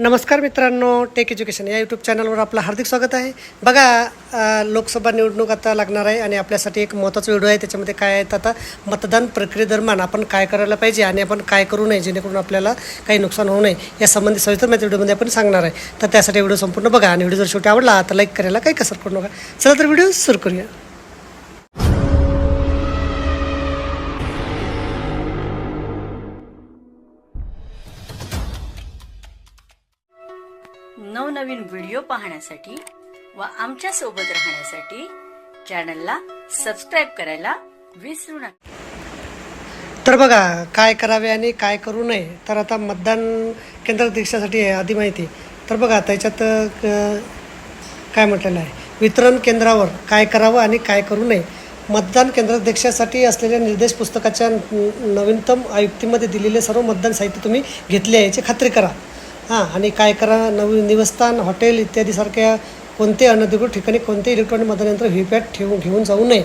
नमस्कार मित्रांनो take education या यूट्यूब चॅनलवर आपलं हार्दिक स्वागत आहे. बघा लोकसभा निवडणूक आता लागणार आहे आणि आपल्यासाठी एक महत्त्वाचा व्हिडिओ आहे. त्याच्यामध्ये काय आहे तर आता मतदान प्रक्रियेदरम्यान आपण काय करायला पाहिजे आणि आपण काय करू नये जेणेकरून आपल्याला काही नुकसान होऊ नये या संबंधी सविस्तर माहिती व्हिडिओमध्ये आपण सांगणार आहे. तर त्यासाठी व्हिडिओ संपूर्ण बघा आणि व्हिडिओ जर शेवटी आवडला तर लाईक करायला काही कसर करू नका. चला तर व्हिडिओ सुरू करूया. नवनवीन व्हिडिओ पाहण्यासाठी व आमच्यासोबत राहण्यासाठी चॅनलला सबस्क्राईब करायला विसरू नका. तर बघा काय करावे आणि काय करू नये तर आता मतदान केंद्र दीक्षासाठी आहे आधी माहिती. तर बघा त्याच्यात काय म्हटलेलं आहे? वितरण केंद्रावर काय करावं आणि काय करू नये. मतदान केंद्राध्यक्षासाठी असलेल्या निर्देश पुस्तकाच्या नवीनतम आयुक्तीमध्ये दिलेले सर्व मतदान साहित्य तुम्ही घेतले याची खात्री करा. हां आणि काय करा नवीन निवस्थान हॉटेल इत्यादीसारख्या कोणते अनधिकृत ठिकाणी कोणते इलेक्ट्रॉनिक मतदान यंत्र व्हीपॅट ठेवून घेऊन जाऊ नये.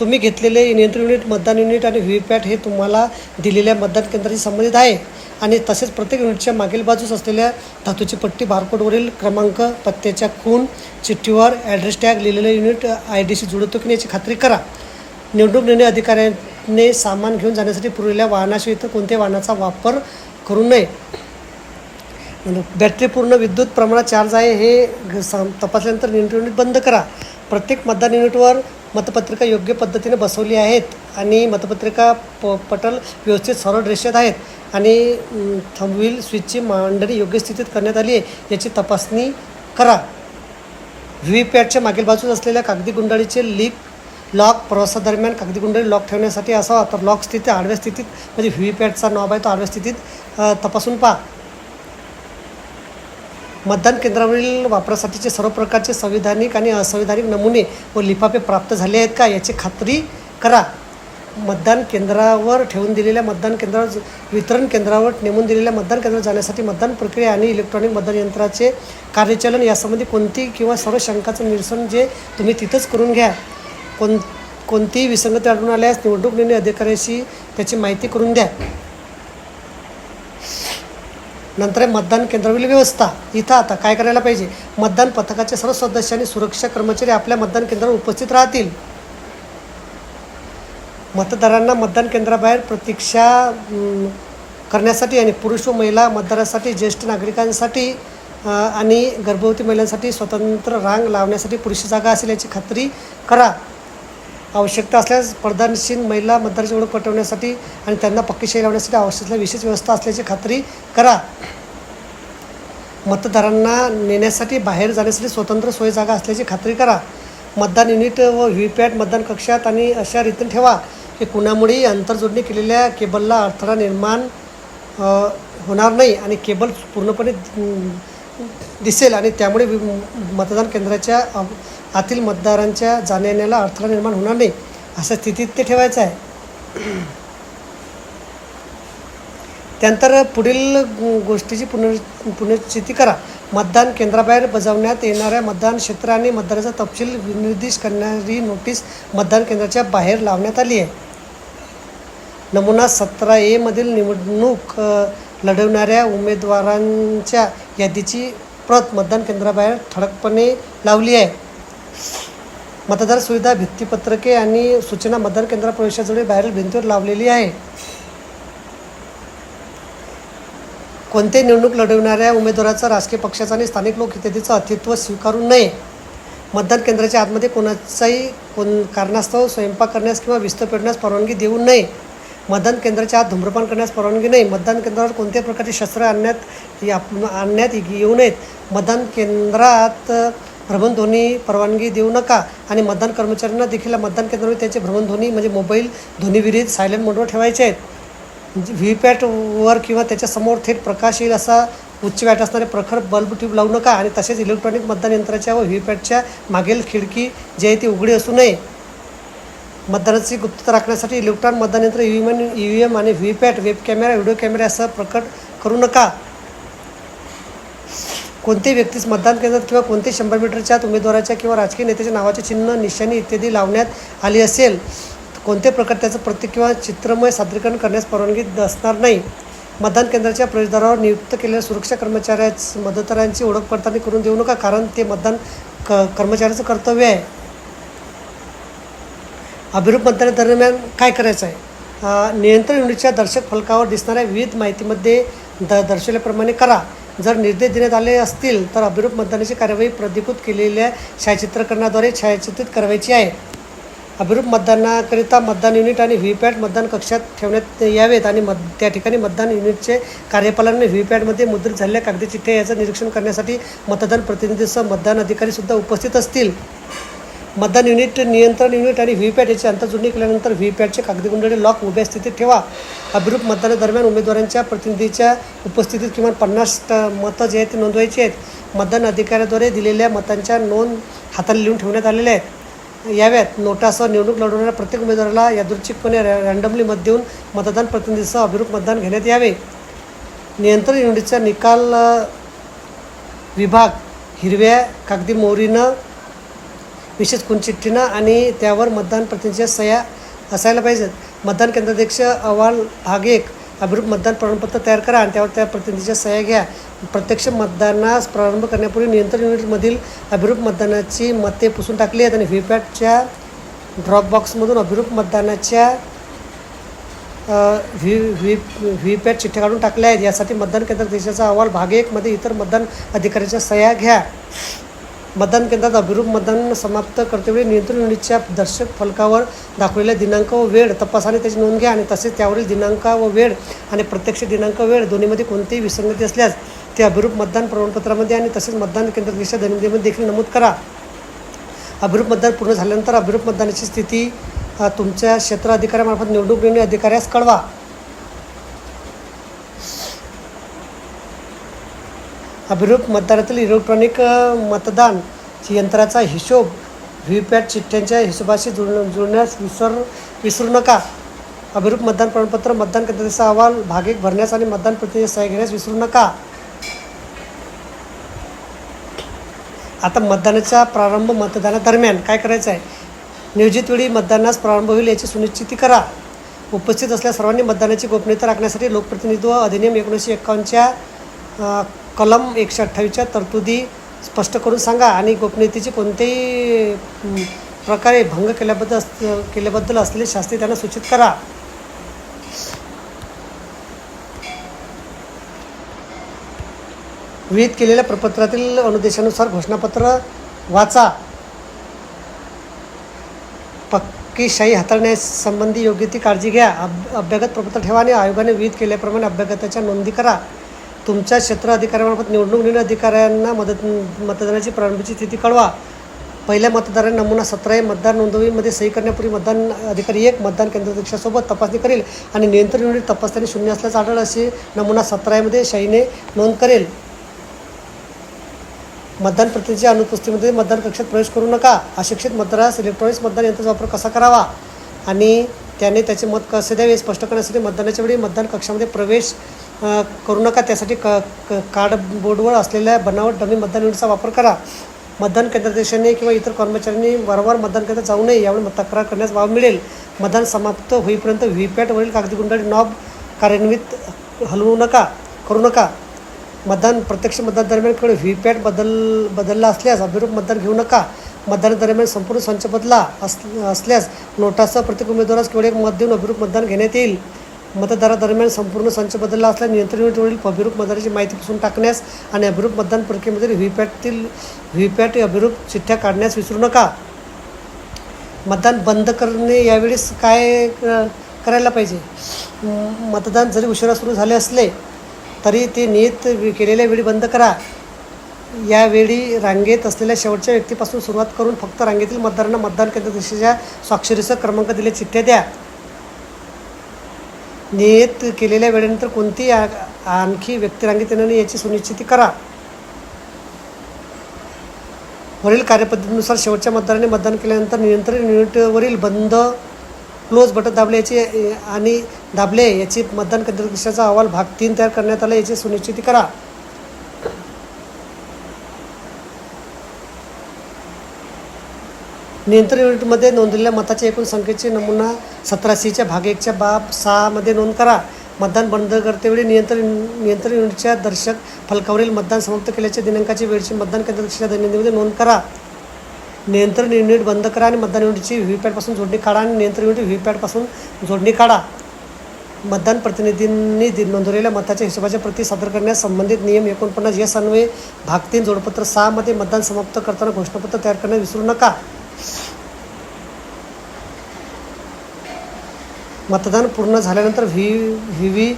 तुम्ही घेतलेले नियंत्रण युनिट मतदान युनिट आणि व्हीपॅट हे तुम्हाला दिलेल्या मतदान केंद्राशी संबंधित आहे. आणि तसेच प्रत्येक युनिटच्या मागील बाजूस असलेल्या धातूची पट्टी बारकोडवरील क्रमांक पत्त्याच्या खून चिठ्ठीवर ॲड्रेस टॅग लिहिलेलं युनिट आय डीशी जुळतो की नाही याची खात्री करा. निवडणूक निर्णय अधिकाऱ्याने सामान घेऊन जाण्यासाठी पुरलेल्या वाहनाशिवाय इतर कोणत्याही वाहनाचा वापर करू नये. बॅटरी पूर्ण विद्युत प्रमाणात चार्ज आहे हे ग- तपासल्यानंतर नियंत्रण युनिट बंद करा. प्रत्येक मतदान युनिटवर मतपत्रिका योग्य पद्धतीने बसवली आहेत आणि मतपत्रिका प पटल व्यवस्थित सरळ रेषेत आहेत आणि थंबविल थंबवील स्विचची मांडणी योग्य स्थितीत करण्यात आली आहे याची तपासणी करा. व्ही पॅडच्या मागील बाजूस असलेल्या कागदी गुंडाळीचे लीक लॉक प्रवासादरम्यान कागदी गुंडाळी लॉक ठेवण्यासाठी असावा तर लॉक स्थिती आडव्या स्थितीत म्हणजे व्ही पॅडचा नॉब आहे तो आडव्या स्थितीत तपासून पहा. मतदान केंद्रावरील वापरासाठीचे सर्व प्रकारचे संविधानिक आणि असंविधानिक नमुने व लिफाफे प्राप्त झाले आहेत का याची खात्री करा. मतदान केंद्रावर ठेवून दिलेल्या मतदान केंद्रावर वितरण केंद्रावर नेमून दिलेल्या मतदान केंद्रावर जाण्यासाठी मतदान प्रक्रिया आणि इलेक्ट्रॉनिक मतदान यंत्राचे कार्यचलन यासंबंधी कोणती किंवा सर्व शंकाचं निरसन जे तुम्ही तिथंच करून घ्या. कोण कोणतीही विसंगती आढळून आल्यास निवडणूक निर्णय अधिकाऱ्याशी त्याची माहिती करून द्या. नंतर आहे मतदान केंद्रावरील व्यवस्था. इथं आता काय करायला पाहिजे? मतदान पथकाचे सर्व सदस्य आणि सुरक्षा कर्मचारी आपल्या मतदान केंद्रावर उपस्थित राहतील. मतदारांना मतदान केंद्राबाहेर प्रतीक्षा करण्यासाठी आणि पुरुष व महिला मतदारासाठी ज्येष्ठ नागरिकांसाठी आणि गर्भवती महिलांसाठी स्वतंत्र रांग लावण्यासाठी पुरुष जागा असेल याची खात्री करा. आवश्यकता असल्यास पडदानशील महिला मतदाराची ओळख पटवण्यासाठी आणि त्यांना पक्की लावण्यासाठी आवश्यक असलेल्या विशेष व्यवस्था असल्याची खात्री करा. मतदारांना नेण्यासाठी बाहेर जाण्यासाठी स्वतंत्र सोय जागा असल्याची खात्री करा. मतदान युनिट व व्हीपॅट मतदान कक्षात आणि अशा रीतीने ठेवा की कुणामुळेही आंतरजोडणी केलेल्या केबलला अडथळा निर्माण होणार नाही आणि केबल पूर्णपणे दिसेल आणि त्यामुळे मतदान केंद्राच्या आतील मतदारांच्या जाण्यायेण्याला अडथळा निर्माण होणार नाही अशा स्थितीत ते ठेवायचं आहे. त्यानंतर पुढील गोष्टीची पुनर् पुनर्स्थिती करा. मतदान केंद्राबाहेर बजावण्यात येणाऱ्या मतदान क्षेत्र आणि मतदाराचा तपशील निर्देश करणारी नोटीस मतदान केंद्राच्या बाहेर लावण्यात आली आहे. नमुना सतरा एमधील निवडणूक लढवणाऱ्या उमेदवारांच्या यादीची प्रत मतदान केंद्राबाहेर ठळकपणे लावली आहे. मतदार सुविधा भित्तीपत्रके आणि सूचना मतदान केंद्र प्रवेशाजवळ बाहेरील भिंतीवर लावलेली आहे. कोणते निवडणूक लढविणाऱ्या उमेदवाराचा राजकीय पक्षाचा आणि स्थानिक लोक इत्यादीचं अस्तित्व स्वीकारू नये? मतदान केंद्राच्या आतमध्ये कोणाचाही कोण कारणास्तव स्वयंपाक करण्यास किंवा विस्त पेटण्यास परवानगी देऊ नये. मतदान केंद्राच्या आत धूम्रपान करण्यास परवानगी नाही. मतदान केंद्रावर कोणत्याही प्रकारचे शस्त्र आणण्यात आणण्यात येऊ नयेत. मतदान केंद्रात भ्रमणध्वनी परवानगी देऊ नका आणि मतदान कर्मचाऱ्यांना देखील मतदान केंद्रावर त्यांचे भ्रमणध्वनी म्हणजे मोबाईल ध्वनीविरहित सायलेंट मोडवर ठेवायचे आहेत. म्हणजे व्हीपॅटवर किंवा त्याच्यासमोर थेट प्रकाश येईल असा उच्च वॅट असणारे प्रखर बल्ब ट्यूब लावू नका आणि तसेच इलेक्ट्रॉनिक मतदान यंत्राच्या व व्हीपॅटच्या मागील खिडकी जी आहे ती उघडी असू नये. मतदानाची गुप्तता राखण्यासाठी इलेक्ट्रॉन मतदान यंत्र E V M E V M आणि V PAT web camera video camera असं प्रकट करू नका. कोणते व्यक्तीस मतदान केंद्रात किंवा कोणते शंभर मीटरच्या उमेदवाराच्या किंवा राजकीय नेत्याच्या नावाचे चिन्ह निशाणी इत्यादी लावण्यात आली असेल कोणत्या प्रकार त्याचं प्रतीक किंवा चित्रमय सादरीकरण करण्यास परवानगी असणार नाही? मतदान केंद्राच्या प्रवेशद्वारावर नियुक्त केलेल्या सुरक्षा कर्मचाऱ्याच मदतदारांची ओळख पडताळणी करून देऊ नका कारण ते मतदान क कर्मचाऱ्याचं कर्तव्य आहे. अभिरूप मतदानादरम्यान काय करायचं आहे? नियंत्रण युनिटच्या दर्शक फलकावर दिसणाऱ्या विविध माहितीमध्ये द दर्शवल्याप्रमाणे करा. जर निर्देश देण्यात आले असतील तर अभिरूप मतदानाची कार्यवाही प्रतिकृत केलेल्या छायाचित्रकरणाद्वारे छायाचित्रित करायची आहे. अभिरूप मतदानाकरिता मतदान युनिट आणि व्हीपॅट मतदान कक्षात ठेवण्यात यावेत आणि मत त्या ठिकाणी मतदान युनिटचे कार्यपालन व्ही पॅटमध्ये मुद्रित झालेल्या कागदी चिठ्ठ्या याचं निरीक्षण करण्यासाठी मतदान प्रतिनिधीसह मतदान अधिकारीसुद्धा उपस्थित असतील. मतदान युनिट नियंत्रण युनिट आणि व्हीपॅट याची अंतर्जुळणी केल्यानंतर व्हीपॅटचे कागदी गुंडळे लॉक उभ्या स्थितीत ठेवा. अभिरूप मतदानादरम्यान उमेदवारांच्या प्रतिनिधीच्या उपस्थितीत किमान पन्नास ट मतं जे आहेत ते नोंदवायची आहेत. मतदान अधिकाऱ्याद्वारे दिलेल्या मतांच्या नोंद हाताने लिहून ठेवण्यात आलेल्या आहेत. याव्यात नोटासह निवडणूक लढवणाऱ्या प्रत्येक उमेदवाराला यादृच्छिकपणे रॅ रॅन्डमली मत देऊन मतदान प्रतिनिधीसह अभिरूप मतदान घेण्यात यावे. नियंत्रण युनिटचा निकाल विभाग हिरव्या कागदी मोहरीनं विशेष खुनचिठ्ठीनं आणि त्यावर मतदान प्रतिनिधीच्या सह्या असायला पाहिजेत. मतदान केंद्राध्यक्ष अहवाल भाग एक अभिरूप मतदान प्रमाणपत्र तयार करा आणि त्यावर त्या प्रतिनिधीच्या सह्या घ्या. प्रत्यक्ष मतदानास प्रारंभ करण्यापूर्वी नियंत्रण युनिटमधील अभिरूप मतदानाची मते पुसून टाकली आहेत आणि व्हीपॅटच्या ड्रॉपबॉक्समधून अभिरूप मतदानाच्या व्ही व्ही व्हीपॅट चिठ्ठ्या काढून टाकल्या आहेत. यासाठी मतदान केंद्राध्यक्षाचा अहवाल भाग एकमध्ये इतर मतदान अधिकाऱ्यांच्या सह्या घ्या. मतदान केंद्रात अभिरूप मतदान समाप्त करतेवेळी नियंत्रण युनिटच्या दर्शक फलकावर दाखवलेल्या दिनांक व वेळ तपासाने त्याची नोंद घ्या आणि तसेच त्यावरील दिनांक व वेळ आणि प्रत्यक्ष दिनांक वेळ दोन्हीमध्ये कोणतीही विसंगती असल्यास ते अभिरूप मतदान प्रमाणपत्रामध्ये आणि तसेच मतदान केंद्राध्यक्षा दैनंदिनमध्ये देखील नमूद करा. अभिरूप मतदान पूर्ण झाल्यानंतर अभिरूप मतदानाची स्थिती तुमच्या क्षेत्र अधिकाऱ्यामार्फत निवडणूक निर्णय अधिकाऱ्यास कळवा. अभिरूप मतदानातील इलेक्ट्रॉनिक मतदान यंत्राचा हिशोब व्हीपॅट चिठ्ठ्यांच्या हिशोबाशी जुळ जुळण्यास विसर विसरू नका. अभिरूप मतदान प्रमाणपत्र मतदान केंद्राचा अहवाल भागे भरण्यास आणि मतदान प्रतिनिधी सह्या घेण्यास विसरू नका. आता मतदानाचा प्रारंभ मतदानादरम्यान काय करायचं आहे? नियोजित वेळी मतदानास प्रारंभ होईल याची सुनिश्चिती करा. उपस्थित असल्या सर्वांनी मतदानाची गोपनीयता राखण्यासाठी लोकप्रतिनिधित्व अधिनियम एकोणीसशे एकावन्नच्या कलम एकशे अठ्ठावीसच्या तरतुदी स्पष्ट करून सांगा आणि गोपनीयतेची कोणतेही प्रकारे भंग केल्याबद्दल अस- केल्याबद्दल असलेले शास्त्री त्यांना सूचित करा. विहित केलेल्या प्रपत्रातील अनुदेशानुसार घोषणापत्र वाचा. पक्कीशाही हाताळण्यासंबंधी योग्य ती काळजी घ्या. अब अभ्यागत प्रपत्र ठेवा आणि आयोगाने विहित केल्याप्रमाणे अभ्यागताच्या नोंदी करा. तुमच्या क्षेत्र अधिकाऱ्यामार्फत निवडणूक निर्णय अधिकाऱ्यांना मदत मतदानाची प्रारंभीची स्थिती कळवा. पहिल्या मतदारांना नमुना सतराही मतदार नोंदणीमध्ये सही करण्यापूर्वी मतदान अधिकारी एक मतदान केंद्राध्यक्षासोबत तपासणी करेल आणि नियंत्रण युनिट तपासताना शून्य असल्याचं आढळ असे नमुना सतरा शाईने नोंद करेल. मतदान प्रतिनिधीच्या अनुपस्थितीमध्ये मतदान कक्षात प्रवेश करू नका. अशिक्षित मतदारास इलेक्ट्रॉनिक्स मतदान यंत्राचा वापर कसा करावा? आणि त्याने त्याचे मत कसे द्यावे स्पष्ट करण्यासाठी मतदानाच्या वेळी मतदान कक्षामध्ये प्रवेश करू नका. त्यासाठी क क- कार्डबोर्डवर असलेल्या बनावट डमी मतदान युनिटचा वापर करा. मतदान केंद्राध्यक्षांनी किंवा इतर कर्मचाऱ्यांनी वारंवार मतदान केंद्रात जाऊ नये. यामुळे तक्रार करण्यास वाव मिळेल. मतदान समाप्त होईपर्यंत व्हीपॅटवरील कागदी गुंडाळी नॉब कार्यान्वित हलवू नका करू नका. मतदान प्रत्यक्ष मतदान दरम्यान केवळ व्हीपॅट बदल बदलला असल्यास अभिरूप मतदान घेऊ नका. मतदानादरम्यान संपूर्ण संच बदला अस असल्यास नोटासह प्रत्येक उमेदवारास केवळ एक मत देऊन अभिरूप मतदान घेण्यात येईल. मतदारादरम्यान संपूर्ण संच बदलला असल्यास नियंत्रण युनिटवरील अभिरूप मतदाराची माहिती पुसून टाकण्यास आणि अभिरूप मतदान प्रक्रियेमध्ये व्हीपॅटतील व्हीपॅट अभिरूप चिठ्ठ्या काढण्यास विसरू नका. मतदान बंद करणे यावेळेस काय क- करायला पाहिजे? मतदान जरी उशिरा सुरू झाले असले तरी ते नियत केलेल्या वेळी बंद करा. यावेळी रांगेत असलेल्या शेवटच्या व्यक्तीपासून सुरुवात करून फक्त रांगेतील मतदारांना मतदान केंद्राध्यक्षाच्या स्वाक्षरीसह क्रमांक दिले चिठ्ठ्या द्या. नियत केलेल्या वेळेनंतर कोणती आणखी व्यक्ती याची सुनिश्चिती करा. वरील कार्यपद्धतीनुसार शेवटच्या मतदाराने मतदान केल्यानंतर नियंत्रण युनिटवरील बंद क्लोज बटन दाबले याची आणि दाबले याची मतदान केंद्राध्यक्षाचा अहवाल भाग तीन तयार करण्यात आला याची सुनिश्चिती करा. नियंत्रण युनिटमध्ये नोंदलेल्या मताच्या एकूण संख्येचे नमुना सतरा सीच्या भाग एकच्या बाब सहामध्ये नोंद करा. मतदान बंद करतेवेळी नियंत्रण नियंत्रण युनिटच्या दर्शक फलकावरील मतदान समाप्त केल्याच्या दिनांकाची वेळची मतदान केंद्राच्या दैनंदिनीमध्ये नोंद करा. नियंत्रण युनिट बंद करा आणि मतदान युनिटची व्हीपॅटपासून जोडणी काढा आणि नियंत्रण युनिट व्हीपॅडपासून जोडणी काढा. मतदान प्रतिनिधींनी दि- नोंदवलेल्या मताच्या हिशोबाच्या प्रती सादर करण्यास संबंधित नियम एकोणपन्नास या अन्वये भाग तीन जोडपत्र सहामध्ये मतदान समाप्त करताना घोषणापत्र तयार करण्यास विसरू नका. मतदान पूर्ण झाल्यानंतर V V V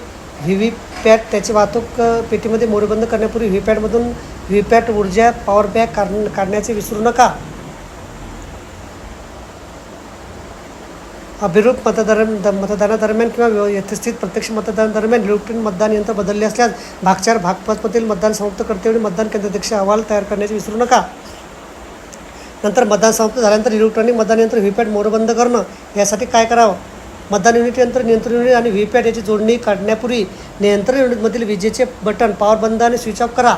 V V PAT त्याची वाहतूक पेटीमध्ये मोडबंद करण्यापूर्वी व्ही पॅटमधून व्ही पॅट ऊर्जा पॉवर बॅग काढ काढण्याचे विसरू नका. अभिरूप मतदार द- मतदानादरम्यान किंवा व्यव- यथेस्थित प्रत्यक्ष मतदानादरम्यान इलेक्ट्रॉनिक मतदान यंत्र बदलले असल्यास भाग चार भाग पाचमधील मतदान समाप्त करतेवेळी मतदान केंद्राध्यक्ष अहवाल तयार करण्याचे विसरू नका. नंतर मतदान समाप्त झाल्यानंतर इलेक्ट्रॉनिक मतदान यंत्र व्हीपॅट मोडबंद करणं यासाठी काय करावं? मतदान युनिट यंत्र नियंत्रण युनिट आणि व्हीपॅट याची जोडणी काढण्यापूर्वी नियंत्रण युनिटमधील विजेचे बटन पॉवर बंद आणि स्विच ऑफ करा.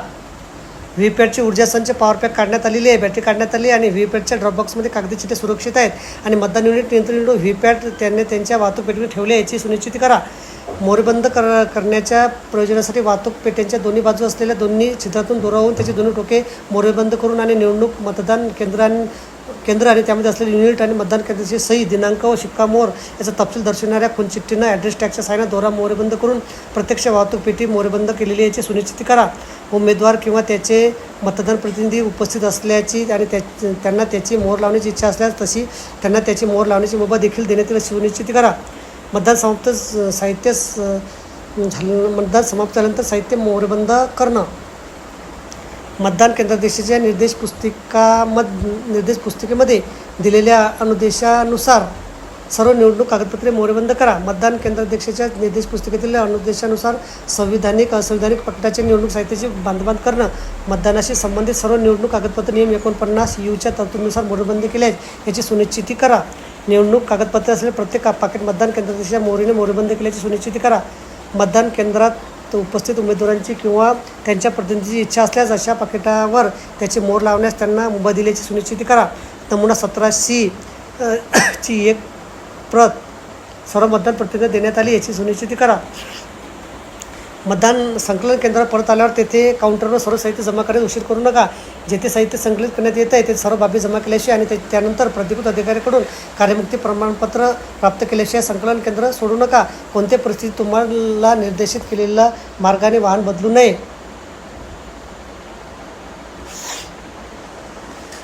व्हीपॅटची ऊर्जा संच पॉवर पॅक काढण्यात आलेली आहे बॅटरी काढण्यात आली आहे आणि व्हीपॅटच्या ड्रॉपबॉक्समध्ये कागदी चिठ्ठ्या सुरक्षित आहेत. आणि मतदान युनिट नियंत्रण युनिट व्हीपॅट त्यांनी त्यांच्या वाहतूक पेटीवर ठेवले याची सुनिश्चित करा. मोरबंद कर करण्याच्या प्रयोजनासाठी वाहतूक पेट्यांच्या दोन्ही बाजू असलेल्या दोन्ही छिद्रातून दुरावून त्याची दोन्ही टोके मोरेबंद करून आणि निवडणूक मतदान केंद्रां केंद्र आणि त्यामध्ये असलेले युनिट आणि मतदान केंद्राची सही दिनांक व शिक्कामोर याचा तपशील दर्शवणाऱ्या खुणचिठ्ठीनं ॲड्रेस टॅगच्या सायना दोरा मोरेबंद करून प्रत्यक्ष वाहतूक पेटी मोरेबंद केलेली याची सुनिश्चित करा. उमेदवार किंवा त्याचे मतदान प्रतिनिधी उपस्थित असल्याची आणि त्या त्यांना त्याची मोहर लावण्याची इच्छा असल्यास तशी त्यांना त्याची मोहर लावण्याची मुभा देखील देण्यात येईल सुनिश्चित करा. मतदान समाप्त साहित्य स- झालं मतदान समाप्त झाल्यानंतर साहित्य मोहरबंद करणं. मतदान केंद्राध्यक्षाच्या निर्देश पुस्तिका मत निर्देश पुस्तिकेमध्ये दिलेल्या अनुदेशानुसार सर्व निवडणूक कागदपत्रे मोरेबंद करा. मतदान केंद्राध्यक्षाच्या निर्देश पुस्तिकेतील अनुदेशानुसार संविधानिक असंविधानिक पक्षाचे निवडणूक साहित्याची बांधबांध करणं मतदानाशी संबंधित सर्व निवडणूक कागदपत्र नियम एकोणपन्नास यूच्या तरतुदीनुसार मोरेबंद केले आहेत याची सुनिश्चिती करा. निवडणूक कागदपत्रे असलेल्या प्रत्येक पाकिट मतदान केंद्राध्यक्षाच्या मोरीने मोरेबंद केल्याची सुनिश्चिती करा. मतदान केंद्रात उपस्थित उमेदवारांची किंवा त्यांच्या प्रतिनिधीची इच्छा असल्यास अशा पाकिटावर त्याचे मोर लावण्यास त्यांना मुभा दिल्याची सुनिश्चिती करा. नमुना सतरा सी ची एक प्रत सर्व मतदान प्रतिनिधी देण्यात आली याची सुनिश्चिती करा. मतदान संकलन केंद्रावर परत आल्यावर तेथे काउंटरवर सर्व साहित्य जमा करण्यास उशीर करू नका. जेथे साहित्य संकलित करण्यात येत आहे ते सर्व बाबी जमा केल्याशिवाय आणि ते त्यानंतर प्रतिकृत अधिकाऱ्याकडून कार्यमुक्ती प्रमाणपत्र प्राप्त केल्याशिवाय संकलन केंद्र सोडू नका. कोणत्याही परिस्थितीत तुम्हाला निर्देशित केलेल्या मार्गाने वाहन बदलू नये?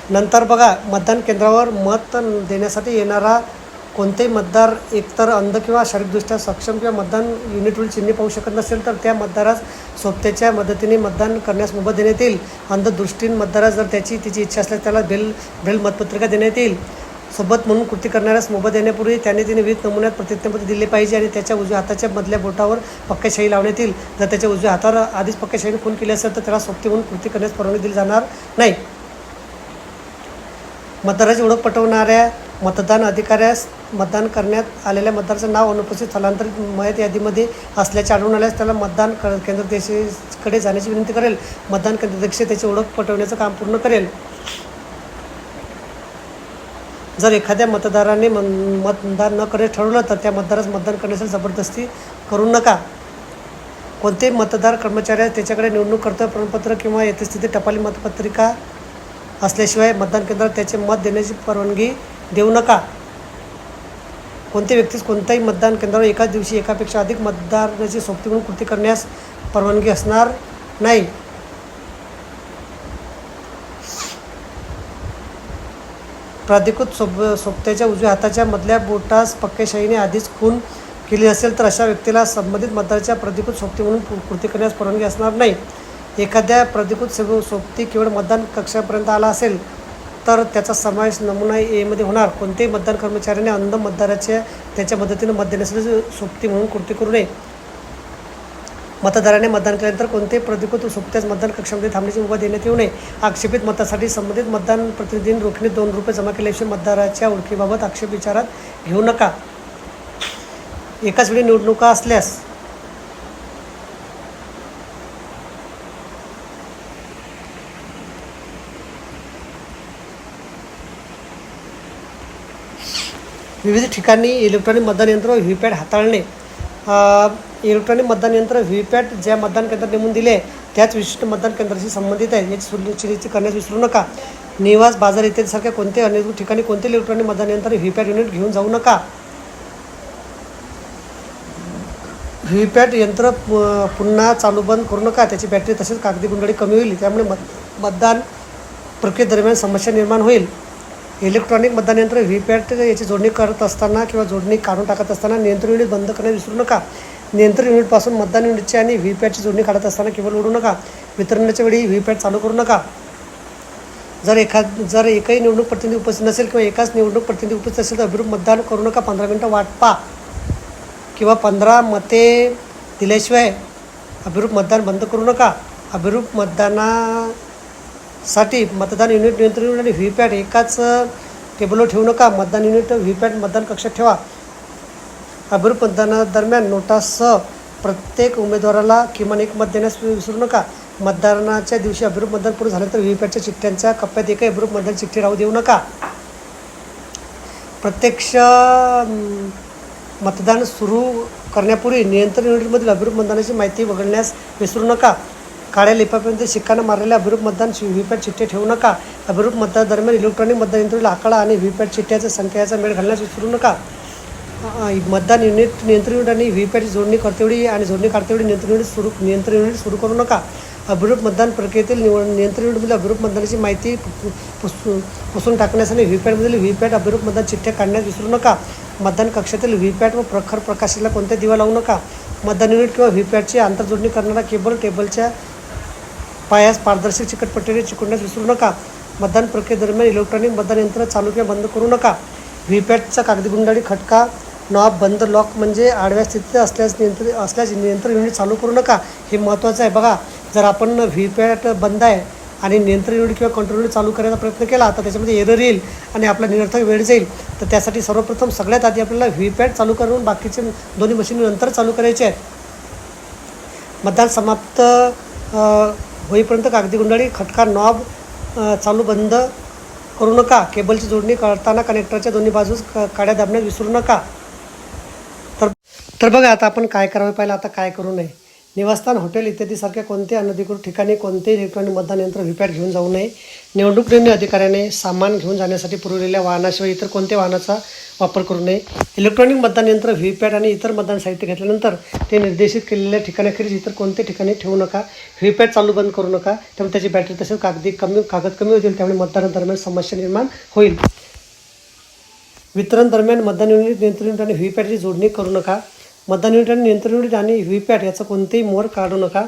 नंतर बघा मतदान केंद्रावर मत देण्यासाठी येणारा कोणतेही मतदार एकतर अंध किंवा शारीरिकदृष्ट्या सक्षम किंवा मतदान युनिटवरील चिन्हे पाहू शकत नसेल तर त्या मतदारास सोबत्याच्या मदतीने मतदान करण्यास मुभा देण्यात येईल. अंधदृष्टीन मतदारास जर त्याची तिची इच्छा असल्यास त्याला बेल बेल मतपत्रिका देण्यात येईल. सोबत म्हणून कृती करणाऱ्यास मोबा देण्यापूर्वी त्याने तिने विविध नमुन्यात प्रतिज्ञापत्र दिले पाहिजे आणि त्याच्या उजव्या हाताच्या मधल्या बोटावर पक्क्याशाही लावण्यात येईल. जर त्याच्या उजव्या हातावर आधीच पक्क्याशाहीने खून केली असेल तर त्याला सोबती म्हणून कृती करण्यास परवानगी दिली जाणार नाही. मतदाराची ओळख पटवणाऱ्या मतदान अधिकाऱ्यास मतदान करण्यात आलेल्या मतदाराचं नाव अनुपस्थित स्थलांतरित मयत यादीमध्ये असल्याचे आढळून आल्यास त्याला मतदान क केंद्राध्यक्षकडे जाण्याची विनंती करेल. मतदान केंद्राध्यक्ष त्याची ओळख पटवण्याचं काम पूर्ण करेल. जर एखाद्या मतदाराने मन- मतदान न करण्यास ठरवलं तर त्या मतदारास मतदान करण्यासाठी जबरदस्ती करू नका. कोणते मतदार कर्मचाऱ्यास त्याच्याकडे निवडणूक कर्तव्य प्रमाणपत्र किंवा यथेस्थिती टपाली मतपत्रिका असल्याशिवाय मतदान केंद्रात त्याचे मत देण्याची परवानगी देऊ नका. कोणत्या व्यक्तीस कोणत्याही मतदान केंद्रावर एकाच दिवशी एकापेक्षा अधिक मतदाराची सोबती म्हणून कृती करण्यास परवानगी असणार नाही. प्राधिकृत सोब सोबत्याच्या उजव्या हाताच्या मधल्या बोटास पक्केशाहीने आधीच खून केली असेल तर अशा व्यक्तीला संबंधित मतदाराच्या प्राधिकृत सोबती म्हणून कृती करण्यास परवानगी असणार नाही. एखाद्या प्रतिकृत सेव सोबती केवळ मतदान कक्षापर्यंत आला असेल तर त्याचा समावेश नमुना एमध्ये होणार. कोणत्याही मतदान कर्मचाऱ्याने अंध मतदाराच्या त्याच्या मदतीने मत देण्यासाठी सोबती म्हणून कृती करू नये. मतदाराने मतदान केल्यानंतर कोणतेही प्रतिकृत सोबत्याच मतदान कक्षामध्ये थांबण्याची मुभा देण्यात येऊ नये. आक्षेपित मतासाठी संबंधित मतदान प्रतिनिधींनी रोखीने दोन रुपये जमा केल्याशिवाय मतदाराच्या ओळखीबाबत आक्षेप विचारात घेऊ नका. एकाच वेळी निवडणुका असल्यास विविध ठिकाणी इलेक्ट्रॉनिक मतदान यंत्र व्हीपॅड हाताळणे इलेक्ट्रॉनिक मतदान यंत्र व्हीपॅड ज्या मतदान केंद्रात नेमून दिले त्याच विशिष्ट मतदान केंद्राशी संबंधित आहे. याची सुनिश्चिती करण्यास विसरू नका. निवास बाजार इत्यादीसारख्या कोणते अनेक ठिकाणी कोणते इलेक्ट्रॉनिक मतदान यंत्र व्हीपॅड युनिट घेऊन जाऊ नका. व्हीपॅड यंत्र पु- पुन्हा चालू बंद करू नका. त्याची बॅटरी तसेच कागदी गुंडाळी कमी होईल. त्यामुळे मत मतदान प्रक्रियेदरम्यान समस्या निर्माण होईल. इलेक्ट्रॉनिक मतदान यंत्र व्ही पॅट याची जोडणी करत असताना किंवा जोडणी काढून टाकत असताना नियंत्रण युनिट बंद करणे विसरू नका. नियंत्रण युनिटपासून मतदान युनिटची आणि व्ही पॅटची जोडणी काढत असताना केवळ उडू नका. वितरणाच्या वेळी व्ही पॅट चालू करू नका. जर एखाद जर एकही निवडणूक प्रतिनिधी उपस्थित नसेल किंवा एकाच निवडणूक प्रतिनिधी उपस्थित असेल तर अभिरूप मतदान करू नका. पंधरा मिनटं वाट पा किंवा पंधरा मते दिल्याशिवाय अभिरूप मतदान बंद करू नका. अभिरूप मतदाना साठी मतदान युनिट नियंत्रण आणि व्ही पॅट एकाच टेबलवर ठेवू नका. मतदान युनिट व्ही पॅट मतदान कक्षात ठेवा. अभिरूप मतदानादरम्यान नोटासह प्रत्येक उमेदवाराला किमान एक मत देण्यास विसरू नका. मतदानाच्या दिवशी अभिरूप मतदान पूर्ण झालं तर व्ही पॅटच्या चिठ्ठ्यांच्या कप्प्यात एकही अभिरूप मतदान चिठ्ठी राहू देऊ नका. प्रत्यक्ष मतदान सुरू करण्यापूर्वी नियंत्रण युनिटमधील अभिरूप मतदानाची माहिती वगळण्यास विसरू नका. काळ्या लिपापर्यंत शिक्कानं मारलेल्या अभिरूप मतदान व्हीपॅट चिठ्ठे ठेवू नका. अभिरूप मतदानदरम्यान इलेक्ट्रॉनिक मतदान यंत्रातील आकडा आणि व्हीपॅट चिठ्ठ्याचा संख्याचा मेळ घालण्यास विसरू नका. मतदान युनिट नियंत्रण युनिट आणि व्हीपॅटची जोडणी करतेवेळी आणि जोडणी काढतेवेळी नियंत्रण युनिट सुरू नियंत्रण युनिट सुरू करू नका. अभिरूप मतदान प्रक्रियेतील निवड नियंत्रण युनिटमधील अभिरूप मतदानाची माहिती पुस- पुसून टाकण्यास आणि व्हीपॅटमधील व्हीपॅट अभिरूप मतदान चिठ्ठ्या काढण्यास विसरू नका. मतदान कक्षातील व्हीपॅट व प्रखर प्रकाशाला कोणत्या दिवा लावू नका. मतदान युनिट किंवा व्हीपॅटची आंतरजोडणी करणारा केबल टेबलच्या पायास पारदर्शक चिकटपट्टीने चिकटण्यास विसरू नका. मतदान प्रक्रियेदरम्यान इलेक्ट्रॉनिक मतदान यंत्र चालू किंवा बंद करू नका. व्हीपॅटचा कागदी गुंडाळी खटका नॉब बंद लॉक म्हणजे आडव्या स्थितीत असल्यास नियंत्रित असल्यास नियंत्रण युनिट चालू करू नका. हे महत्त्वाचं आहे. बघा जर आपण व्हीपॅट बंद आहे आणि नियंत्रण युनिट किंवा कंट्रोल युनिट चालू करायचा प्रयत्न केला तर त्याच्यामध्ये एरर येईल आणि आपला निरर्थक वेळ जाईल. तर त्यासाठी सर्वप्रथम सगळ्यात आधी आपल्याला व्हीपॅट चालू करून बाकीचे दोन्ही मशीन नंतर चालू करायचे आहेत. मतदान समाप्त होईपर्यंत कागदी गुंडाळी खटका नॉब चालू बंद करू नका. केबलची जोडणी करताना कनेक्टरच्या दोन्ही बाजूस क- काड्या दाबण्यास विसरू नका. तर तर बघा आता आपण काय करावे पाहिलं आता काय करू नये. निवासस्थान हॉटेल इत्यादीसारख्या कोणत्याही अनधिकृत ठिकाणी कोणतेही इलेक्ट्रॉनिक मतदान यंत्र व्हीपॅट घेऊन जाऊ नये. निवडणूक निर्णय अधिकाऱ्याने सामान घेऊन जाण्यासाठी पुरवलेल्या वाहनाशिवाय इतर कोणत्या वाहनाचा वापर करू नये. इलेक्ट्रॉनिक मतदान यंत्र व्हीपॅट आणि इतर मतदान साहित्य घेतल्यानंतर ते निर्देशित केलेल्या ठिकाणाखेरीज इतर कोणत्या ठिकाणी ठेवू नका. व्हीपॅट चालू बंद करू नका. त्यामुळे त्याची बॅटरी तसेच कागदी कमी कागद कमी होतील. त्यामुळे मतदानादरम्यान समस्या निर्माण होईल. वितरण दरम्यान मतदान युनिट नियंत्रण आणि व्हीपॅटची जोडणी करू नका. मतदान युनिट आणि नियंत्रण युनिट आणि व्हीपॅट याचा कोणतेही मोहर काढू नका.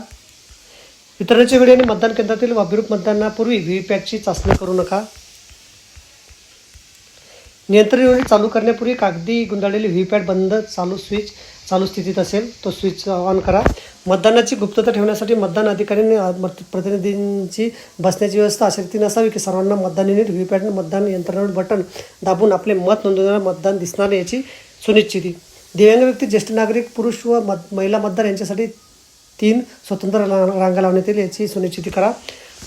वितरणाच्या वेळी आणि मतदान केंद्रातील अभिरूप मतदानापूर्वी व्हीपॅटची चाचणी करू नका. नियंत्रण युनिट चालू करण्यापूर्वी कागदी गुंडाळलेली व्हीपॅट बंद चालू स्विच चालू स्थितीत असेल तो स्विच ऑन करा. मतदानाची गुप्तता ठेवण्यासाठी मतदान अधिकाऱ्यांनी मत- प्रतिनिधींची बसण्याची व्यवस्था अशा नसावी की सर्वांना मतदान युनिट व्हीपॅट मतदान यंत्रणेवर बटन दाबून आपले मत नोंदवताना मतदान दिसणार याची सुनिश्चिती. दिव्यांग व्यक्ती ज्येष्ठ नागरिक पुरुष व मत महिला मतदार यांच्यासाठी तीन स्वतंत्र रांगा लावण्यात येईल याची सुनिश्चिती करा.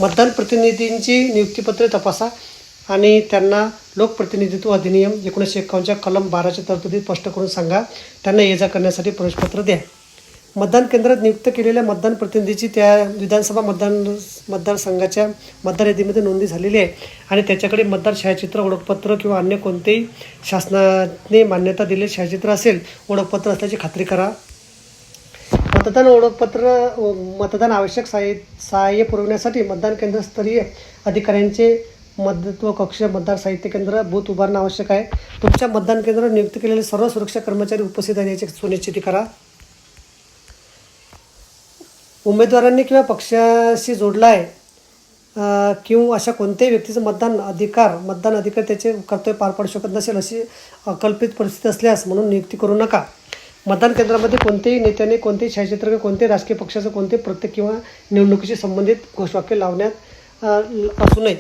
मतदान प्रतिनिधींची नियुक्तीपत्रे तपासा आणि त्यांना लोकप्रतिनिधित्व अधिनियम एकोणीसशे एकावन्नच्या कलम बाराच्या तरतुदीत स्पष्ट करून सांगा. त्यांना ये जा करण्यासाठी प्रवेशपत्र द्या. मतदान केंद्रात नियुक्त केलेल्या मतदान प्रतिनिधीची त्या विधानसभा मतदान मतदारसंघाच्या मतदार यादीमध्ये नोंदणी झालेली आहे. आणि त्याच्याकडे मतदार छायाचित्र ओळखपत्र किंवा अन्य कोणतेही शासनाने मान्यता दिलेले छायाचित्र असेल ओळखपत्र असल्याची खात्री करा. मतदान ओळखपत्र मतदान आवश्यक सहाय्य सहाय्य पुरवण्यासाठी मतदान केंद्रस्तरीय अधिकाऱ्यांचे मदत्व कक्ष मतदार साहित्य केंद्र बूथ उभारणं आवश्यक आहे. तुमच्या मतदान केंद्रावर नियुक्त केलेले सर्व सुरक्षा कर्मचारी उपस्थित आहेत याची सुनिश्चिती करा. उमेदवारांनी किंवा पक्षाशी जोडला आहे किंवा अशा कोणत्याही व्यक्तीचं मतदान अधिकार मतदान अधिकार त्याचे कर्तव्य पार पाडू शकत नसेल अशी अकल्पित परिस्थिती असल्यास म्हणून नियुक्ती करू नका. मतदान केंद्रामध्ये कोणतेही नेत्याने कोणतेही छायाचित्र किंवा कोणत्याही राजकीय पक्षाचं कोणते प्रत्येक किंवा निवडणुकीशी संबंधित घोषवाक्य लावण्यात असू नये.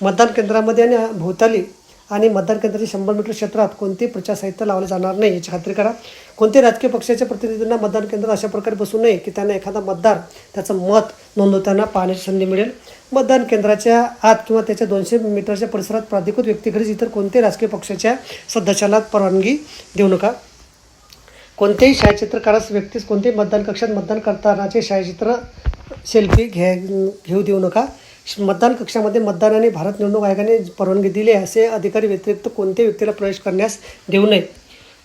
मतदान केंद्रामध्ये आणि भोवताली आणि मतदान केंद्राच्या शंभर मीटर क्षेत्रात कोणतेही प्रचार साहित्य लावलं जाणार नाही याची खात्री करा. कोणत्याही राजकीय पक्षाच्या प्रतिनिधींना मतदान केंद्र अशा प्रकारे बसू नये की त्यांना एखादा मतदार त्याचं मत नोंदवताना पाहण्याची संधी मिळेल? मतदान केंद्राच्या आत किंवा त्याच्या दोनशे मीटरच्या परिसरात प्राधिकृत व्यक्तीकडे इतर कोणत्याही राजकीय पक्षाच्या सदस्याला परवानगी देऊ नका? कोणत्याही छायाचित्रकारास व्यक्तीस कोणत्याही मतदान कक्षात मतदान करतानाचे छायाचित्र सेल्फी घ्या घेऊ देऊ नका. मतदान कक्षामध्ये मतदान आणि भारत निवडणूक आयोगाने परवानगी दिली आहे. असे अधिकारी व्यतिरिक्त कोणत्याही व्यक्तीला प्रवेश करण्यास देऊ नये.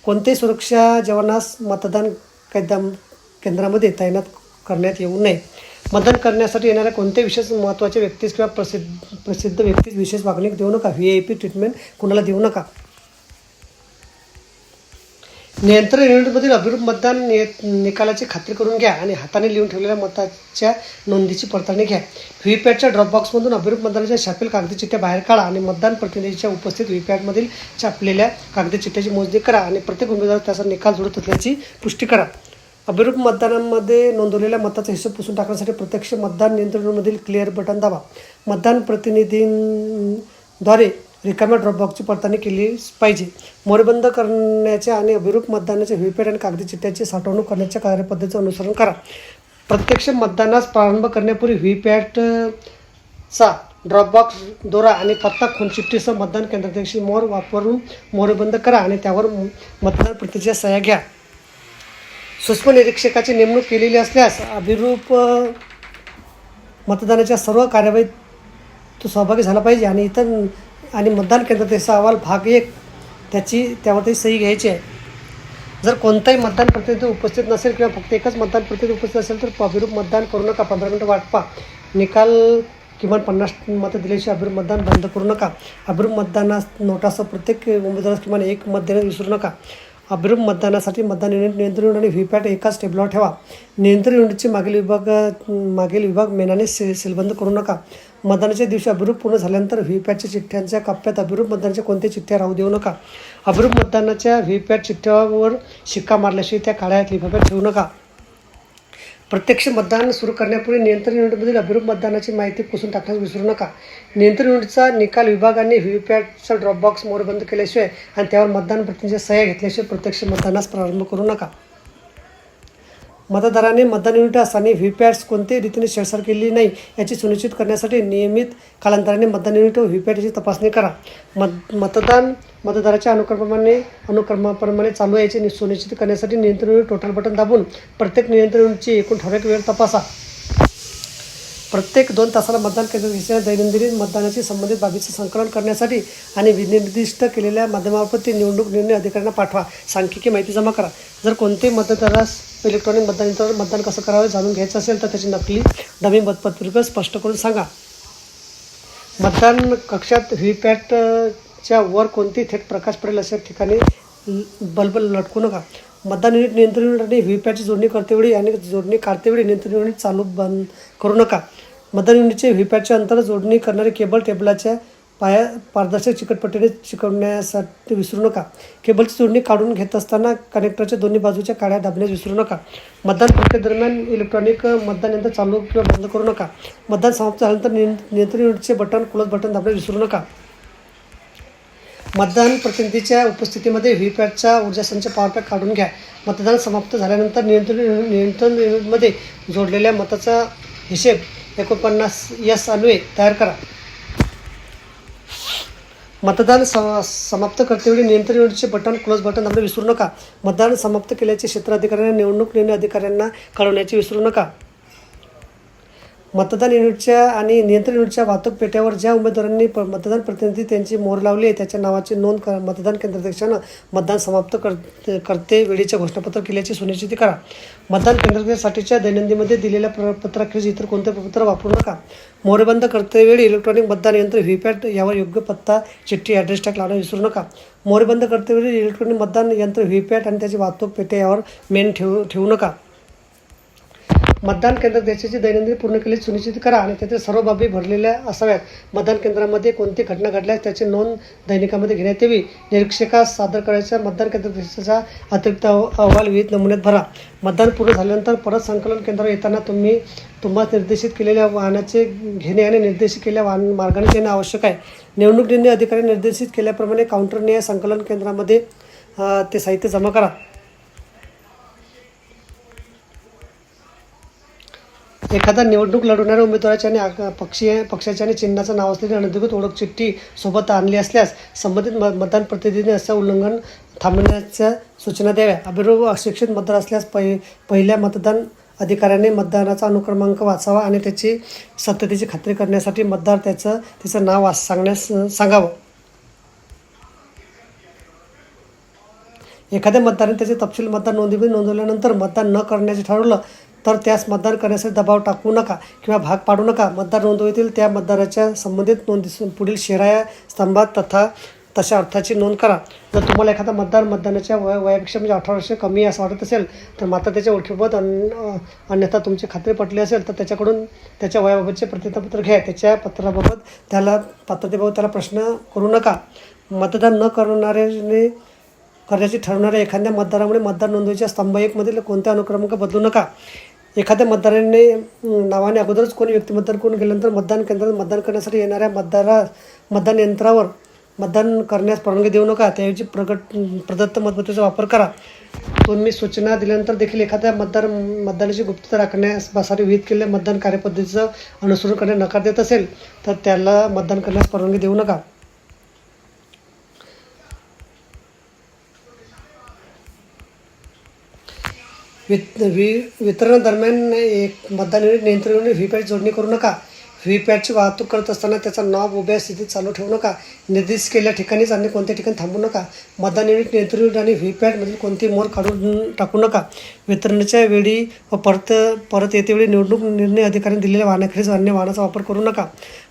कोणत्याही सुरक्षा जवानास मतदान कैदा केंद्रामध्ये तैनात करण्यात येऊ नये. मतदान करण्यासाठी येणाऱ्या कोणत्याही विशेष महत्त्वाच्या व्यक्तीस किंवा प्रसिद्ध प्रसिद्ध व्यक्तीस विशेष वागणूक देऊ नका. व्ही आय पी ट्रीटमेंट कुणाला देऊ नका. नियंत्रण युनिटमधील अभिरूप मतदान नि- निकालाची खात्री करून घ्या आणि हाताने लिहून ठेवलेल्या मताच्या नोंदीची पडताळणी घ्या. व्हीपॅटच्या ड्रॉपबॉक्समधून अभिरूप मतदानाच्या छापील कागदी चिठ्ठ्या बाहेर काढा आणि मतदान प्रतिनिधीच्या उपस्थित व्हीपॅटमधील छापलेल्या कागदी चिठ्ठ्याची मोजणी करा आणि प्रत्येक उमेदवार त्याचा निकाल जोडत असल्याची पुष्टी करा. अभिरूप मतदानामध्ये नोंदवलेल्या मताचा हिशोब पुसून टाकण्यासाठी प्रत्यक्ष मतदान नियंत्रणमधील क्लिअर बटन दाबा. मतदान प्रतिनिधींद्वारे रिकाम्या ड्रॉपबॉक्सची पडताळणी केली पाहिजे. मोरेबंद करण्याच्या आणि अभिरूप मतदानाच्या व्हीपॅट आणि कागदी चिठ्ठ्याची साठवणूक करण्याच्या कार्यपद्धतीचं अनुसरण करा. प्रत्यक्ष मतदानास प्रारंभ करण्यापूर्वी व्हीपॅटचा ड्रॉपबॉक्स दोरा आणि पत्ता खून चिठ्ठीसह मतदान केंद्राध्यक्षी मोर वापरून मोरेबंद करा आणि त्यावर मतदान प्रतिच्या सह्या घ्या. सूक्ष्म निरीक्षकाची नेमणूक केलेली असल्यास अभिरूप मतदानाच्या सर्व कार्यवाहीत तो सहभागी झाला पाहिजे आणि इतर आणि मतदान केंद्राचा अहवाल भाग एक त्याची त्यावरती सही घ्यायची आहे. जर कोणताही मतदान प्रतिनिधी उपस्थित नसेल किंवा फक्त एकच मतदान प्रतिनिधी उपस्थित असेल तर अभिरूप मतदान करू नका. पंधरा मिनटं वाट पहा. निकाल किमान पन्नास मतं दिल्याशिवाय अभिरूप मतदान बंद करू नका. अभिरूप मतदानास नोटासह प्रत्येक उमेदवारास किमान एक मत देण्यास विसरू नका. अभिरूप मतदानासाठी मतदान युनिट नियंत्रण युनिट आणि व्हीपॅट एकाच टेबलावर ठेवा. नियंत्रण युनिटचे मागील विभाग मागील विभाग मेनाने से सीलबंद करू नका. मतदानाच्या दिवशी अभिरूप पूर्ण झाल्यानंतर व्हीपॅटच्या चिठ्ठ्यांच्या कप्प्यात अभिरूप मतदानाच्या कोणत्याही चिठ्ठ्या राहू देऊ नका? अभिरूप मतदानाच्या व्हीपॅट चिठ्ठ्यावर शिक्का मारल्याशिवाय त्या काळ्या लिफाफ्यात ठेवू नका. प्रत्यक्ष मतदान सुरू करण्यापूर्वी नियंत्रण युनिटमधील अभिरूप मतदानाची माहिती पुसून टाकण्यास विसरू नका. नियंत्रण युनिटचा निकाल विभागाने व्हीपॅटचा ड्रॉपबॉक्स मोडबंद केल्याशिवाय आणि त्यावर मतदान प्रतिनिधीच्या सह्या घेतल्याशिवाय प्रत्यक्ष मतदानास प्रारंभ करू नका. मतदाराने मतदान युनिट असताना व्हीपॅट्स कोणत्याही रीतीने छेडछाड केलेली नाही याची सुनिश्चित करण्यासाठी नियमित कालांतराने मतदान युनिट व व्हीपॅट याची तपासणी करा. मत मतदान मतदाराच्या अनुक्रमाने अनुक्रमाप्रमाणे चालू याचे नि- सुनिश्चित करण्यासाठी नियंत्रण युनिट टोटल बटन दाबून प्रत्येक नियंत्रण युनिटची एकूण ठराविक वेळ तपासा. प्रत्येक दोन तासाला मतदान केंद्राच्या दैनंदिन मतदानाशी संबंधित बाबीचे संकलन करण्यासाठी आणि विनिर्दिष्ट केलेल्या माध्यमामार्फत ते निवडणूक निर्णय अधिकाऱ्यांना पाठवा. सांख्यिकी माहिती जमा करा. जर कोणतेही मतदारास इलेक्ट्रॉनिक मतदान यंत्रावर मतदान कसं करावं जाणून घ्यायचं असेल तर त्याची नकली डमी मतपत्रिका स्पष्ट करून सांगा. मतदान कक्षात व्हीपॅटच्या वर कोणती थेट प्रकाश पडेल अशा ठिकाणी बल्ब लटकू नका. मतदान युनिट नियंत्रण युनिट आणि व्हीपॅटची जोडणी करतेवेळी आणि जोडणी काढतेवेळी नियंत्रण युनिट चालू बंद करू नका. मतदान युनिटचे व्हीपॅटच्या अंतर जोडणी करणारे केबल टेबलाच्या पाया पारदर्शक चिकटपट्टीने चिकटण्यासाठी विसरू नका. केबलची जोडणी काढून घेत असताना कनेक्टरच्या दोन्ही बाजूच्या काड्या दाबण्यास विसरू नका. मतदान प्रक्रियेदरम्यान इलेक्ट्रॉनिक मतदान यंत्र चालू किंवा बंद करू नका. मतदान समाप्त झाल्यानंतर नियंत्रण युनिटचे बटन क्लोज बटन दाबण्यास विसरू नका. मतदान प्रतिनिधीच्या उपस्थितीमध्ये व्हीपॅटचा ऊर्जा संच पॉवर पॅक काढून घ्या. मतदान समाप्त झाल्यानंतर नियंत्रण नियंत्रण युनिटमध्ये जोडलेल्या मताचा हिशेब एकोणपन्नास यस अन्वये तयार करा. मतदान स- समाप्त करतेवेळी नियंत्रण युनिटचे बटन क्लोज बटन दाबणे विसरू नका. मतदान समाप्त केल्याचे क्षेत्र अधिकाऱ्यांना निवडणूक निर्णय अधिकाऱ्यांना कळवण्याचे विसरू नका. मतदान युनिटच्या आणि नियंत्रण युनिटच्या वाहतूक पेट्यावर ज्या उमेदवारांनी प मतदान प्रतिनिधी त्यांची मोहर लावली आहे त्याच्या नावाची नोंद कर मतदान केंद्राध्यक्षानं मतदान समाप्त कर करते. वेळेचे घोषणापत्र केल्याची सुनिश्चिती करा. मतदान केंद्राध्यक्षासाठीच्या दैनंदिनमध्ये दिलेल्या प्रपत्राखेरीज इतर कोणते प्रपत्र वापरू नका. मोहरेबंद करतेवेळी इलेक्ट्रॉनिक मतदान यंत्र व्हीपॅट यावर योग्य पत्ता चिठ्ठी ॲड्रेस टॅग लावणं विसरू नका. मोहरेबंद करतेवेळी इलेक्ट्रॉनिक मतदान यंत्र व्हीपॅट आणि त्याची वाहतूक पेट्या यावर मेन ठेवू ठेवू नका. मतदान केंद्र देशाची दैनंदिन पूर्ण केली सुनिश्चित करा आणि तेथे सर्व बाबी भरलेल्या असाव्यात. मतदान केंद्रामध्ये कोणती घटना घडल्यास त्याची नोंद दैनिकामध्ये घेण्यात यावी. निरीक्षकास सादर करायच्या मतदान केंद्र देशाचा अतिरिक्त अहवाल विविध नमुन्यात भरा. मतदान पूर्ण झाल्यानंतर परत संकलन केंद्रावर येताना तुम्ही तुम्हाला निर्देशित केलेल्या वाहनाचे घेणे आणि निर्देशित केलेल्या वाहन मार्गाने येणे आवश्यक आहे. निवडणूक निर्णय अधिकारी निर्देशित केल्याप्रमाणे काउंटरने या संकलन केंद्रामध्ये ते साहित्य जमा करा. एखादा निवडणूक लढवणाऱ्या उमेदवाराच्या आणि पक्षीय पक्षाच्या आणि चिन्हाचं नाव असलेली अनधिकृत ओळख चिठ्ठी सोबत आणली असल्यास संबंधित म मतदान प्रतिनिधीने असं उल्लंघन थांबवण्याच्या सूचना द्याव्या. अभिरूप अशिक्षित मतदार असल्यास पहि पहिल्या मतदान अधिकाऱ्याने मतदानाचा अनुक्रमांक वाचावा आणि त्याची सत्यतेची खात्री करण्यासाठी मतदार त्याचं तिचं नाव वाच सांगण्यास सांगावं. एखाद्या मतदाराने त्याचे तपशील मतदार नोंदणी नोंदवल्यानंतर मतदान न करण्याचे ठरवलं तर त्यास मतदान करण्यासाठी दबाव टाकू नका किंवा भाग पाडू नका. मतदार नोंदवतील त्या मतदाराच्या संबंधित नोंदी पुढील शिराया स्तंभात तथा तशा अर्थाची नोंद करा. जर तुम्हाला एखादा मतदार मतदानाच्या वय वयापेक्षा म्हणजे अठरा वर्ष कमी असं वाटत असेल तर मात्र त्याच्या ओळखीबाबत अन अन्यथा तुमची खात्री पटली असेल तर त्याच्याकडून त्याच्या वयाबाबतचे प्रतिज्ञापत्र घ्या. त्याच्या पत्राबाबत त्याला पात्रतेबाबत त्याला प्रश्न करू नका. मतदान न करणाऱ्याने करण्याची ठरवणाऱ्या एखाद्या मतदारामुळे मतदार नोंदणीच्या स्तंभ एकमधील कोणत्या अनुक्रमांक बदलू नका. एखाद्या मतदाराने नावाने अगोदरच कोणी व्यक्ती मतदान करून गेल्यानंतर मतदान केंद्रात मतदान करण्यासाठी येणाऱ्या मतदारा मतदान यंत्रावर मतदान करण्यास परवानगी देऊ नका. त्याऐवजी प्रगट प्रदत्त मतपत्रिकेचा वापर करा. तुम्ही सूचना दिल्यानंतर देखील एखाद्या मतदार मतदानाची गुप्तता राखण्यासाठी विहित केलेल्या मतदान कार्यपद्धतीचं अनुसरण करण्यास नकार देत असेल तर त्याला मतदान करण्यास परवानगी देऊ नका. वित वि वितरणादरम्यान एक मतदान युनिट नियंत्रण युनिट व्ही जोडणी करू नका. व्हीपॅटची वाहतूक करत असताना त्याचा नॉब उभ्या स्थितीत चालू ठेवू नका. निर्देश केलेल्या ठिकाणीच अन्य कोणत्या ठिकाणी थांबू नका. मतदान युनिट नियंत्रण युनिट आणि व्ही पॅटमधील कोणती मोर काढून टाकू नका. वितरणाच्या वेळी व परत परत येतेवेळी निवडणूक निर्णय अधिकाऱ्यांनी दिलेल्या वाहनाखेरीज अन्य वाहनाचा वापर करू नका.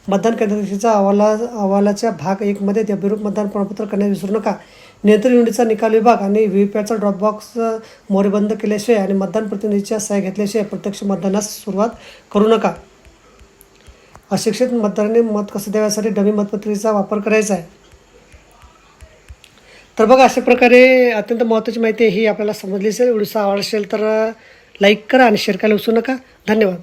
मतदान केंद्राचा अहवाला अहवालाच्या भाग एकमध्ये ते अभिरूप मतदान प्रमाणपत्र करण्यास विसरू नका. नियंत्रण निवडीचा निकाल विभाग आणि व्हीपॅटचा ड्रॉप बॉक्स मोरेबंद केल्याशिवाय आणि मतदान प्रतिनिधीच्या सहाय्या घेतल्याशिवाय प्रत्यक्ष मतदानास सुरुवात करू नका. अशिक्षित मतदाराने मत कसं द्याव्यासाठी डमी मतपत्रिकेचा वापर करायचा आहे? तर बघा अशा प्रकारे अत्यंत महत्त्वाची माहिती ही आपल्याला समजली असेल. व्हिडिओचा आवड असेल तर लाईक करा आणि शेअर करायला विसरू नका. धन्यवाद.